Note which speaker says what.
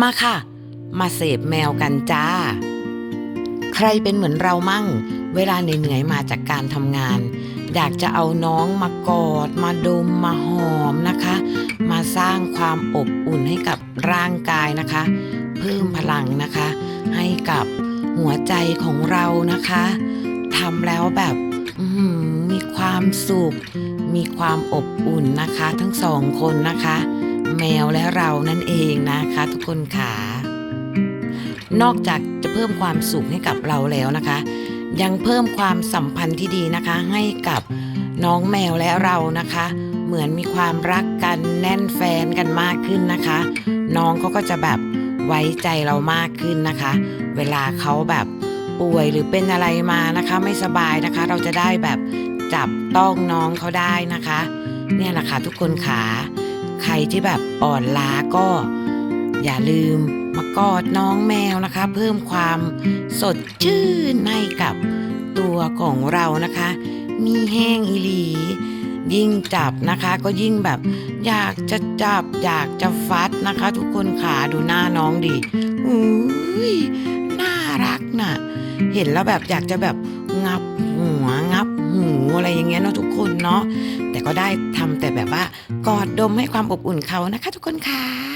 Speaker 1: มาค่ะ มาเสพแมวกันจ้า ใครเป็นเหมือนเรามั่ง เวลาเหนื่อยๆมาจากการทำงาน อยากจะเอาน้องมากอด มาดมมาหอมนะคะ มาสร้างความอบอุ่นให้กับร่างกายนะคะ เพิ่มพลังนะคะ ให้กับหัวใจของเรานะคะทำแล้วแบบมีความสุข มีความอบอุ่นนะคะ ทั้งสองคนนะคะ แมวและเรานั่นเองนะคะ ทุกคนค่ะนอกจากจะเพิ่มความสุขให้กับเราแล้วนะคะ ยังเพิ่มความสัมพันธ์ที่ดีนะคะ ให้กับน้องแมวและเรานะคะ เหมือนมีความรักกันแน่นแฟนกันมากขึ้นนะคะ น้องเขาก็จะแบบไว้ใจเรามากขึ้นนะคะ เวลาเขาแบบป่วยหรือเป็นอะไรมานะคะ ไม่สบายนะคะ เราจะได้แบบจับต้องน้องเขาได้นะคะ เนี่ยแหละค่ะทุกคนขา ใครที่แบบอ่อนล้าก็ อย่าลืมมากอดน้องแมวนะคะ เพิ่มความสดชื่นให้กับตัวของเรานะคะ มีแห้งอีหลี ยิ่งจับนะคะก็ยิ่งแบบ อยากจะจับอยากจะฟัดนะคะ ทุกคนขาดูหน้าน้องดิอุ้ยน่ารักน่ะ เห็นแล้วแบบอยากจะแบบงับหัวงับหูอะไรอย่างเงี้ยเนาะทุกคนเนาะ ก็ได้ทำแต่แบบว่ากอดดมให้ความอบอุ่นเขานะคะ ทุกคนค่ะ